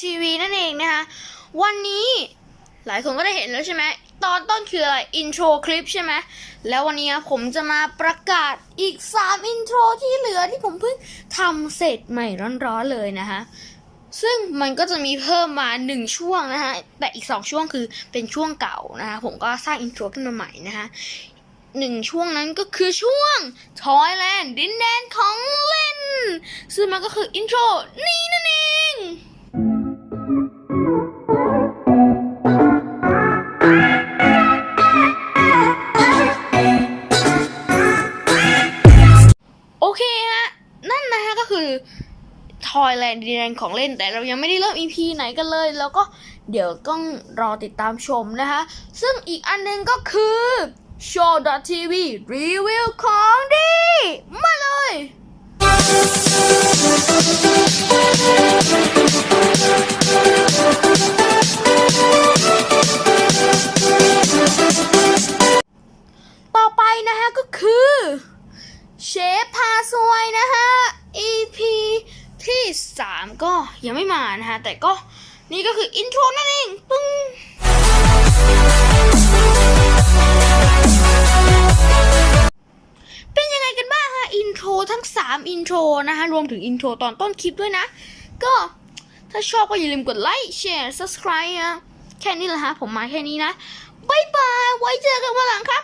TV นั่นเองนะคะวันนี้หลายคนก็ได้เห็นแล้วใช่ไหมตอนต้นคืออะไรอินโทรคลิปใช่ไหมแล้ววันนี้ผมจะมาประกาศอีก 3 อินโทรที่เหลือที่ผมเพิ่งทำเสร็จใหม่ร้อนๆเลยนะคะซึ่งมันก็จะมีเพิ่มมา 1 ช่วงนะคะแต่อีก 2 ช่วงคือเป็นช่วงเก่านะคะผมก็สร้างอินโทรขึ้นมาใหม่นะคะหนึ่งช่วงนั้นก็คือช่วง Toyland ดินแดนของเล่น ซึ่งมันก็คืออินโทรนี้นั่น เองโอเคฮะ นั่นนะฮะก็คือทอยแลนด์ดีนแดนของเล่น แต่เรายังไม่ได้เริ่ม EP ไหนกันเลย แล้วก็เดี๋ยวต้องรอติดตามชมนะคะ ซึ่งอีกอันหนึงก็คือ Show.tv รีวิวของดี มาเลย เชฟพาสวยนะฮะ EP ที่ 3 ก็ยังไม่มานะฮะ แต่ก็นี่ก็คืออินโทรนั่นเอง ปึ้งเป็นยังไงกันบ้างฮะ อินโทรทั้ง 3 อินโทรนะคะรวมถึงอินโทรตอนต้นคลิปด้วยนะ ก็ถ้าชอบก็อย่าลืมกดไลค์แชร์ subscribe นะแค่นี้แหละฮะ ผมมาแค่นี้นะบายบาย ไว้เจอกันวันหลังครับ